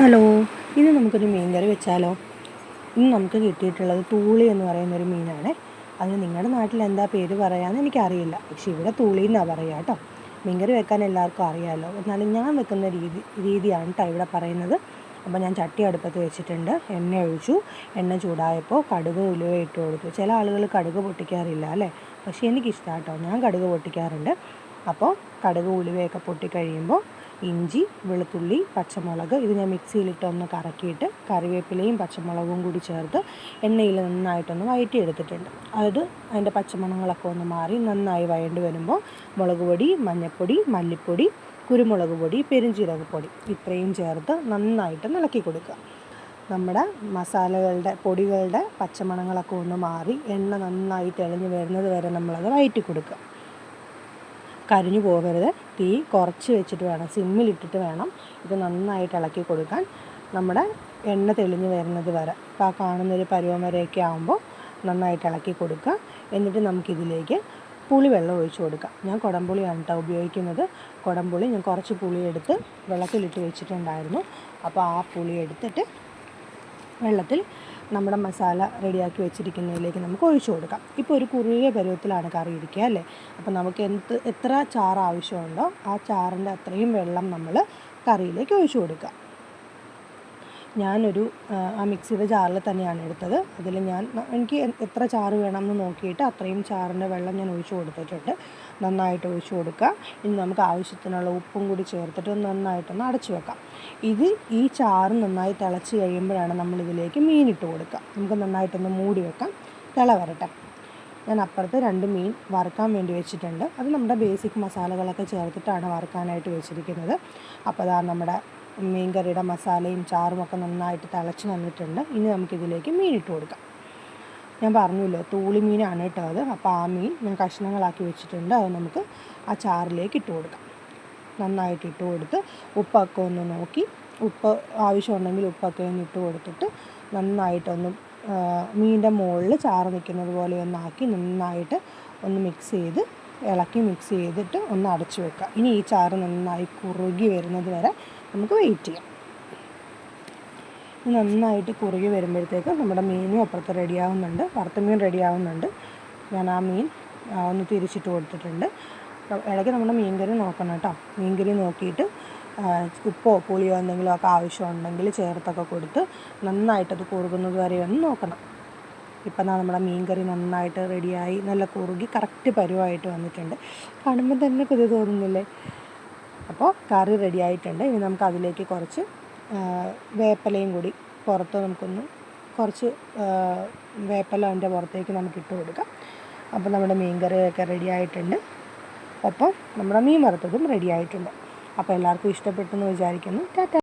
Hello ഇന്ന് നമുക്കൊരു മീൻ കറി വെച്ചാലോ? ഇന്ന് നമുക്ക് കിട്ടിയിട്ടുള്ളത് തൂളി എന്ന് പറയുന്ന ഒരു മീനാണ്. അത് നിങ്ങളുടെ നാട്ടിൽ എന്താ പേര് പറയാമെന്ന് എനിക്കറിയില്ല. പക്ഷേ ഇവിടെ തൂളി എന്നാണ് പറയുക കേട്ടോ. മീൻകറി വെക്കാൻ എല്ലാവർക്കും അറിയാമല്ലോ എന്നാലും ഞാൻ വെക്കുന്ന രീതി രീതിയാണ് കേട്ടോ ഇവിടെ പറയുന്നത്. അപ്പോൾ ഞാൻ ചട്ടി അടുപ്പത്ത് വെച്ചിട്ടുണ്ട്. എണ്ണ ഒഴിച്ചു. എണ്ണ ചൂടായപ്പോൾ കടുക് ഉലുവ ഇട്ട് കൊടുത്തു. ചില ആളുകൾ കടുക് പൊട്ടിക്കാറില്ല അല്ലേ? പക്ഷേ എനിക്കിഷ്ടമാണ് കേട്ടോ ഞാൻ കടുക് പൊട്ടിക്കാറുണ്ട്. അപ്പോൾ കടുക് ഉലുവയൊക്കെ പൊട്ടിക്കഴിയുമ്പോൾ ഇഞ്ചി വെളുത്തുള്ളി പച്ചമുളക്. ഇത് ഞാൻ മിക്സിയിലിട്ട് ഒന്ന് കറക്കിയിട്ട് കറിവേപ്പിലയും പച്ചമുളകും കൂടി ചേർത്ത് എണ്ണയിൽ നന്നായിട്ടൊന്ന് വയറ്റി എടുത്തിട്ടുണ്ട് അതായത് അതിന്റെ പച്ചമണങ്ങളൊക്കെ ഒന്ന് മാറി നന്നായി വയണ്ടി വരുമ്പോൾ മുളക് പൊടി മഞ്ഞൾപ്പൊടി മല്ലിപ്പൊടി കുരുമുളക് പൊടി പെരുംജീരക പൊടി ഇത്രയും ചേർത്ത് നന്നായിട്ട് ഇളക്കി കൊടുക്കുക. നമ്മുടെ മസാലകളുടെ പൊടികളുടെ പച്ചമണങ്ങളൊക്കെ ഒന്ന് മാറി എണ്ണ നന്നായി തെളിഞ്ഞ് വരുന്നത് വരെ നമ്മളത് വഴറ്റി കൊടുക്കുക. കരിഞ്ഞു പോകരുത്. തീ കുറച്ച് വെച്ചിട്ട് വേണം. സിമ്മിലിട്ടിട്ട് വേണം ഇത് നന്നായിട്ട് ഇളക്കി കൊടുക്കാൻ. നമ്മുടെ എണ്ണ തെളിഞ്ഞ് വരുന്നത് വരെ. അപ്പോൾ ആ കാണുന്നൊരു പരുവം വരെയൊക്കെ ആകുമ്പോൾ നന്നായിട്ട് ഇളക്കി കൊടുക്കുക. എന്നിട്ട് നമുക്കിതിലേക്ക് പുളി വെള്ളം ഒഴിച്ച് കൊടുക്കുക ഞാൻ കുടംപുളിയാണ് കേട്ടോ ഉപയോഗിക്കുന്നത്. കുടംപുളി ഞാൻ കുറച്ച് പുളി എടുത്ത് വെള്ളത്തിലിട്ട് വെച്ചിട്ടുണ്ടായിരുന്നു. അപ്പോൾ ആ പുളി എടുത്തിട്ട് വെള്ളത്തിൽ നമ്മുടെ മസാല റെഡിയാക്കി വെച്ചിരിക്കുന്നതിലേക്ക് നമുക്ക് ഒഴിച്ചു കൊടുക്കാം. ഇപ്പോൾ ഒരു കുറുകിയ പരുവത്തിലാണ് കറി ഇരിക്കുക അല്ലേ? അപ്പോൾ നമുക്ക് എന്ത് എത്ര ചാറ് ആവശ്യമുണ്ടോ ആ ചാറിന്റെ അത്രയും വെള്ളം നമ്മൾ കറിയിലേക്ക് ഒഴിച്ചു കൊടുക്കുക. ഞാനൊരു ആ മിക്സിയുടെ ജാറിൽ തന്നെയാണ് എടുത്തത്. അതിൽ ഞാൻ എനിക്ക് എത്ര ചാറ് വേണമെന്ന് നോക്കിയിട്ട് അത്രയും ചാറിന്റെ വെള്ളം ഞാൻ ഒഴിച്ചു കൊടുത്തിട്ടുണ്ട്. നന്നായിട്ട് ഒഴിച്ചു കൊടുക്കുക. ഇനി നമുക്ക് ആവശ്യത്തിനുള്ള ഉപ്പും കൂടി ചേർത്തിട്ട് നന്നായിട്ടൊന്ന് അടച്ചു വെക്കാം. ഇത് ഈ ചാറ് നന്നായി തിളച്ച് കഴിയുമ്പോഴാണ് നമ്മളിതിലേക്ക് മീനിട്ട് കൊടുക്കുക. നമുക്ക് നന്നായിട്ടൊന്ന് മൂടി വെക്കാം. തിള വരട്ടെ. ഞാൻ അപ്പുറത്ത് രണ്ട് മീൻ വറുക്കാൻ വേണ്ടി വെച്ചിട്ടുണ്ട്. അത് നമ്മുടെ ബേസിക് മസാലകളൊക്കെ ചേർത്തിട്ടാണ് വറുക്കാനായിട്ട് വെച്ചിരിക്കുന്നത്. അപ്പോൾ അതാ നമ്മുടെ മീൻ കറിയുടെ മസാലയും ചാറും ഒക്കെ നന്നായിട്ട് തിളച്ച് വന്നിട്ടുണ്ട്. ഇനി നമുക്കിതിലേക്ക് മീൻ ഇട്ട് കൊടുക്കാം. ഞാൻ പറഞ്ഞല്ലോ തൂളി മീനാണ് കേട്ടോ അത്. അപ്പോൾ ആ മീൻ ഞാൻ കഷ്ണങ്ങളാക്കി വെച്ചിട്ടുണ്ട്. അത് നമുക്ക് ആ ചാറിലേക്ക് ഇട്ട് കൊടുക്കാം. നന്നായിട്ട് ഇട്ട് കൊടുത്ത് ഉപ്പൊക്കെ ഒന്ന് നോക്കി. ഉപ്പ് ആവശ്യമുണ്ടെങ്കിൽ ഉപ്പൊക്കെ ഒന്ന് ഇട്ട് കൊടുത്തിട്ട് നന്നായിട്ടൊന്ന് മീനിന്റെ മുകളിൽ ചാറ് നിൽക്കുന്നത് പോലെ ഒന്നാക്കി നന്നായിട്ട് ഒന്ന് മിക്സ് ചെയ്ത് ഇളക്കി മിക്സ് ചെയ്തിട്ട് ഒന്ന് അടച്ചു വെക്കുക ഇനി ഈ ചാറ് നന്നായി കുറുകി വരുന്നത് വരെ നമുക്ക് വെയിറ്റ് ചെയ്യാം. നന്നായിട്ട് കുറുകി വരുമ്പോഴത്തേക്ക് നമ്മുടെ മീനും അപ്പുറത്ത് റെഡിയാവുന്നുണ്ട് വറുത്ത മീൻ റെഡിയാവുന്നുണ്ട് ഞാൻ ആ മീൻ ഒന്ന് തിരിച്ചിട്ട് കൊടുത്തിട്ടുണ്ട്. ഇടയ്ക്ക് നമ്മുടെ മീൻകറി നോക്കണം കേട്ടോ. മീൻകറി നോക്കിയിട്ട് ഉപ്പോ പുളിയോ എന്തെങ്കിലുമൊക്കെ ആവശ്യമുണ്ടെങ്കിൽ ചേർത്തൊക്കെ കൊടുത്ത് നന്നായിട്ടത് കുറുകുന്നത് വരെ ഒന്ന് നോക്കണം. ഇപ്പം നമ്മുടെ മീൻ കറി നന്നായിട്ട് റെഡിയായി നല്ല കുറുകി കറക്റ്റ് പരുവായിട്ട് വന്നിട്ടുണ്ട്. കാണുമ്പോൾ തന്നെ കൊതി തോന്നുന്നില്ലേ? അപ്പോൾ കറി റെഡിയായിട്ടുണ്ട്. ഇനി നമുക്ക് അതിലേക്ക് കുറച്ച് വേപ്പലയും കൂടി പുറത്ത് നമുക്കൊന്ന് കുറച്ച് വേപ്പല അതിന്റെ പുറത്തേക്ക് നമുക്ക് ഇട്ട് കൊടുക്കാം. അപ്പോൾ നമ്മുടെ മീൻ കറിയൊക്കെ റെഡി ആയിട്ടുണ്ട് ഒപ്പം നമ്മുടെ മീൻ വറുത്തതും റെഡിയായിട്ടുണ്ട്. അപ്പോൾ എല്ലാവർക്കും ഇഷ്ടപ്പെട്ടെന്ന് വിചാരിക്കുന്നു. ടാറ്റ.